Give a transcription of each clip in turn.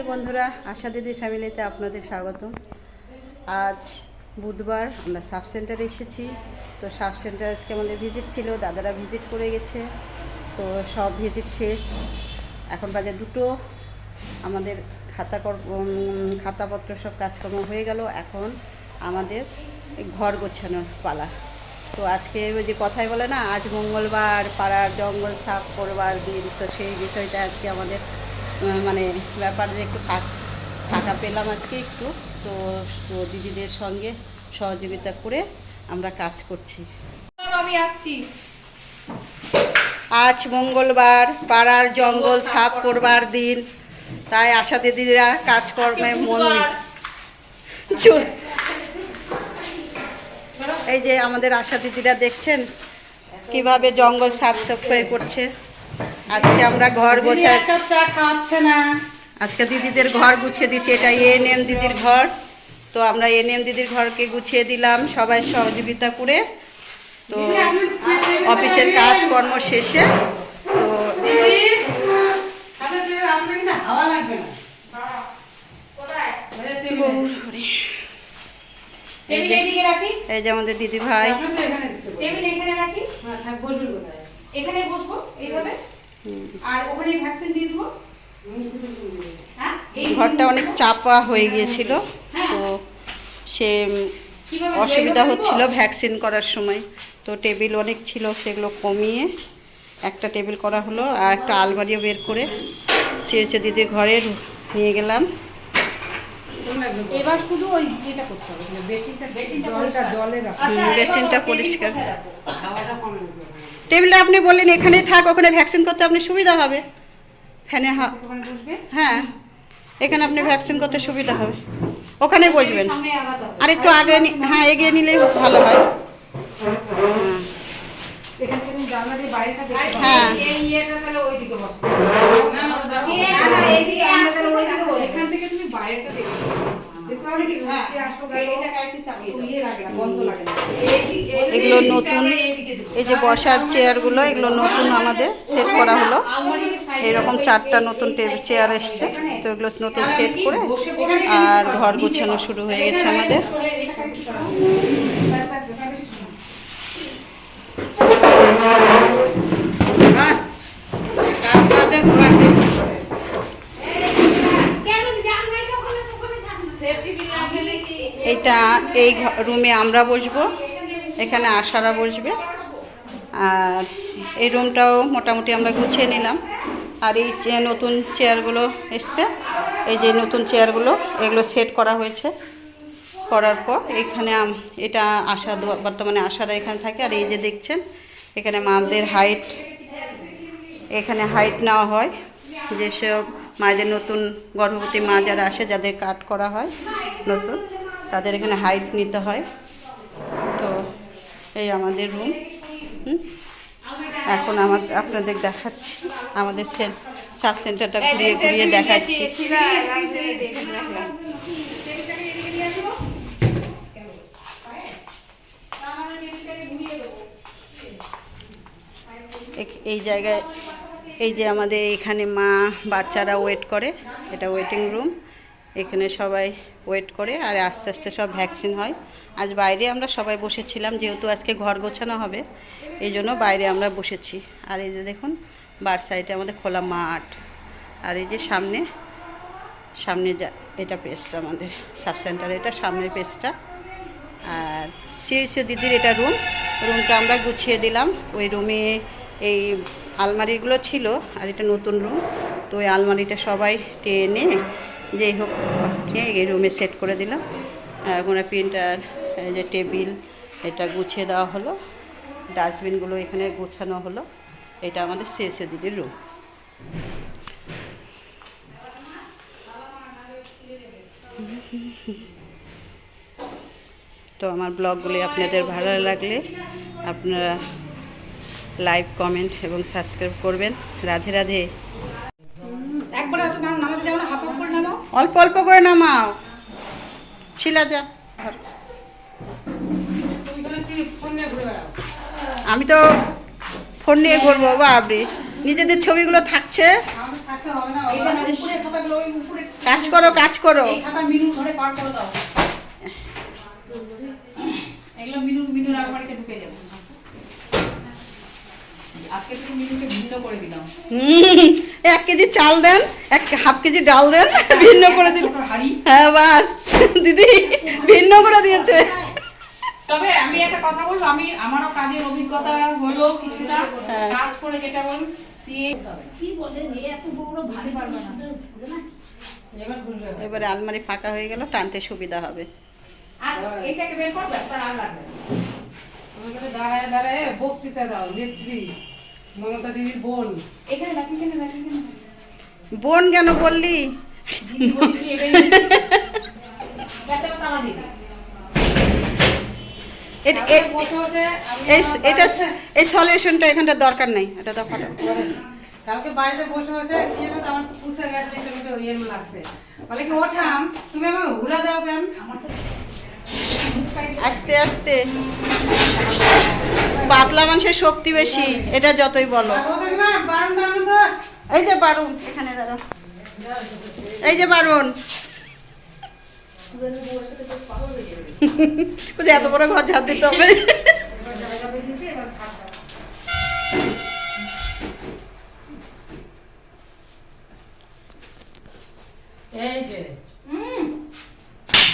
রাধে বন্ধুরা, আশা দিদি ফ্যামিলিতে আপনাদের স্বাগত আজ বুধবার আমরা সাব সেন্টারে এসেছি। তো সাব সেন্টার আজকে আমাদের ভিজিট ছিল, দাদারা ভিজিট করে গেছে। তো সব ভিজিট শেষ। এখন বাজার দুটো। আমাদের খাতা খাতাপত্র সব কাজকর্ম হয়ে গেল। এখন আমাদের ঘর গোছানোর পালা। তো আজকে ওই যে কথাই বলে না, আজ মঙ্গলবার, পাড়ার জঙ্গল সাফ করবার দিন। তো সেই বিষয়টা আজকে আমাদের মানে ব্যাপার যে একটু ফাঁক- পেলাম আজকে একটু। তো তো দিদিদের সঙ্গে সহযোগিতা করে আমরা কাজ করছি। আমি আসছি। আজ মঙ্গলবার পাড়ার জঙ্গল সাফ করবার দিন। তাই আশা দিদিরা কাজকর্মে মন এই যে আমাদের আশা দিদিরা দেখছেন কীভাবে জঙ্গল সাফ সাফাই করছে। আজকে আমরা ঘর খাওয়াচ্ছে না। আজকে দিদিদের ঘর গুছিয়ে দিচ্ছি এটা এন এম দিদির ঘর। তো আমরা এন এম দিদির ঘরকে গুছিয়ে দিলাম সবাই সহযোগিতা করে। তো অফিসের কাজকর্ম শেষে। তো। এই যে আমাদের দিদি ভাই এখানে হ্যাঁ? এখানে বসবো এইভাবে। আর ওখানে ভ্যাকসিন দিয়ে দেবো। হ্যাঁ? ঘরটা অনেক চাপা হয়ে গিয়েছিল তো সে অসুবিধা হচ্ছিল ভ্যাকসিন করার সময়। তো টেবিল অনেক ছিল সেগুলো কমিয়ে একটা টেবিল করা হলো আর একটা আলমারিও বের করে সে হচ্ছে দিদির ঘরে নিয়ে গেলাম। এবার শুধু ওই যেটা করতে হবে মানে বেসিনটা বেসিনটা জলটা জলে রাখো আচ্ছা, বেসিনটা পরিষ্কার। টেবিলটা আপনি বললেন এখানেই থাক ওখানে ভ্যাকসিন করতে আপনি সুবিধা হবে। ফ্যানের হা হ্যাঁ এখানে আপনি ভ্যাকসিন করতে সুবিধা হবে। ওখানে বসবেন। আর একটু আগে হ্যাঁ এগিয়ে নিলেই ভালো হয়। হ্যাঁ। এখান থেকে তুমি বাইরেটা হ্যাঁ। এই ইয়েটা তাহলে ওইদিকে বসবে। না, না, ওটা দেখো। হ্যাঁ। এগুলো নতুন এই যে বসার চেয়ারগুলো এগুলো নতুন আমাদের সেট করা হলো। এরকম চারটা নতুন টেবিল চেয়ার এসছে। তো এগুলো নতুন সেট করে আর ঘর গোছানো শুরু হয়ে গেছে আমাদের। হ্যাঁ। কাজ বাদে ঘোরাঘুরি করছে। এইটা এই রুমে আমরা বসবো, এখানে আশারা বসবে। আর এই রুমটাও মোটামুটি আমরা গুছিয়ে নিলাম। আর এই যে নতুন চেয়ারগুলো এসছে, এই যে নতুন চেয়ারগুলো এগুলো সেট করা হয়েছে। করার পর এখানে এটা আশা বর্তমানে আশারা এখানে থাকে। আর এই যে দেখছেন, এখানে মাদের হাইট এখানে হাইট নেওয়া হয়। যেসব মায়েদের নতুন গর্ভবতী মা যারা আসে, যাদের কাট করা হয় নতুন। তাদের এখানে হাইট নিতে হয়। তো এই আমাদের রুম এখন আমার আপনাদের দেখাচ্ছি। আমাদের সাব সেন্টারটা ঘুরিয়ে ঘুরিয়ে দেখাচ্ছি। এই জায়গায় এই যে আমাদের এখানে মা বাচ্চারা ওয়েট করে এটা ওয়েটিং রুম এখানে সবাই ওয়েট করে আর আস্তে আস্তে সব ভ্যাকসিন হয়। আজ বাইরে আমরা সবাই বসেছিলাম, যেহেতু আজকে ঘর গোছানো হবে, এই জন্য বাইরে আমরা বসেছি। আর এই যে দেখুন, বার সাইডে আমাদের খোলা মাঠ। আর এই যে সামনে সামনে যা, এটা পেস আমাদের সাব সেন্টার এটা সামনের পেজটা আর সিএসি দিদির এটা রুম রুমটা আমরা গুছিয়ে দিলাম। ওই রুমে এই আলমারিগুলো ছিল, আর এটা নতুন রুম তো ওই আলমারিটা সবাই টেনে যেই হোক এই রুমে সেট করে দিলাম। কোনো প্রিন্টার যে টেবিল এটা গুছিয়ে দেওয়া হলো। ডাস্টবিনগুলো এখানে গোছানো হলো। এটা আমাদের সিএসি দিদির রুম তো আমার ব্লগগুলি আপনাদের ভালো লাগলে আপনারা লাইক, কমেন্ট এবং সাবস্ক্রাইব করবেন। রাধে রাধে একবার এত ভাঙ নামাতে যাব না হাফ হাফ করে নামাও অল্প অল্প করে নামাও। শিলা যা? আমি তো ফোন নিয়ে ঘুরবো বাবরে নিজেদের ছবিগুলো থাকছে। কাজ করো কাজ করো। এক কেজি চাল দেন। এক হাফ কেজি ডাল দেন ভিন্ন করে দিন। হ্যাঁ বাস দিদি ভিন্ন করে দিয়েছে। তবে আমি একটা কথা বলব আমি আমারও কাজের অভিজ্ঞতা হলো কিছুটা। হ্যাঁ। কাজ করে যেটা বল সিএ কি বলে এত বড় ভারী পারবে না? এবার এবারে আলমারি ফাঁকা হয়ে গেল টানতে সুবিধা হবে। আর এইটাকে বের করবে তার আর লাগবে দাঁড়ায় দাঁড়ায় বক্তৃতা দাও নেত্রী মমতা দিদির বোন। এখানে রাখি কেন রাখি কেন বোন কেন বললি? এটা এই সলিউশনটা এখানটা দরকার নেই এটা তো ফাটা। কালকে বাড়িতে বসে বসে কি জানো আমার পুষে গেছে একটু একটু লাগছে। বলে কি ওঠাম তুমি আমাকে হুলা দাও কেন? আস্তে আস্তে। পাতলা মানুষের শক্তি বেশি এটা যতই বলো। এই যে বারুন। এখানে দাঁড়াও। এই যে বারুন। এত বড় ঘর ঝাড় দিতে হবে। এই যে। হুম।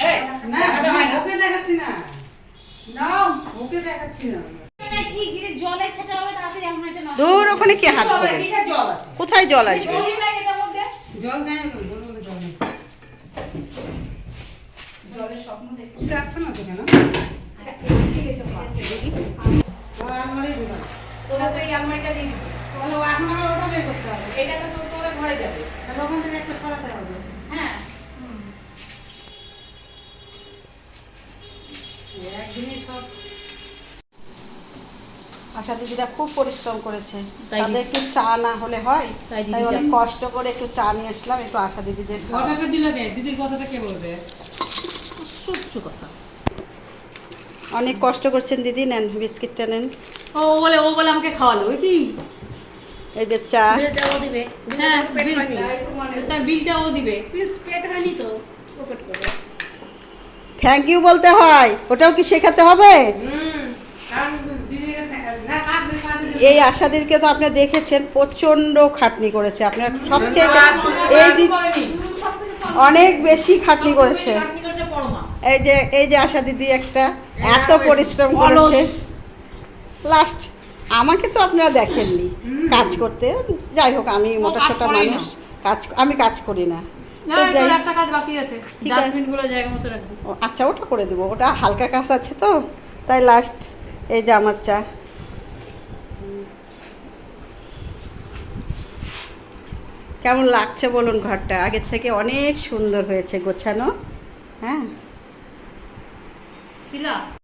এই, না না, ওকে দেখাচ্ছি না। নাও ওকে দেখাচ্ছি না। দূর ওখানে কি হাত জল আছে। কোথায় জল বিভাগ তোরা তো এই আলমারিটা দিয়ে দিবি। তাহলে ও এখন আমার ওটা বের করতে হবে। এটা তো তোর ঘরে যাবে। তাহলে ওখান থেকে একটা সরাতে হবে। হ্যাঁ। একদিনই সব আশা দিদিরা খুব পরিশ্রম করেছে। তাদের একটু চা না হলে হয় তাই অনেক কষ্ট করে একটু চা নিয়ে আসলাম একটু আশা দিদিদের কথাটা দিল কে? দিদির কথাটা কে বলবে? সহ্য কথা। অনেক কষ্ট করছেন দিদি নেন বিস্কিটটা নেন। ও বলে ও বলে আমাকে খাওয়ালো ওই কি? এই যে চা। হ্যাঁ বিল তার বিলটা ও দিবে। থ্যাংক ইউ বলতে হয় ওটাও কি শেখাতে হবে? হুম কারণ দিদির কাছে না কাজ কাজ এই আশাদিদিকে তো আপনি দেখেছেন প্রচণ্ড খাটনি করেছে। আপনার সবচেয়ে এই দিক অনেক বেশি খাটনি করেছে। এই যে এই যে আশা দিদি একটা এত পরিশ্রম করেছে। লাস্ট আমাকে তো আপনারা দেখেননি কাজ করতে। যাই হোক আমি মোটা সোটা মানুষ। কাজ আমি কাজ করি না। আচ্ছা ওটা করে দেবো। ওটা হালকা কাজ আছে তো। তাই লাস্ট এই যে আমার চা। কেমন লাগছে বলুন ঘরটা? আগের থেকে অনেক সুন্দর হয়েছে গোছানো হ্যাঁ?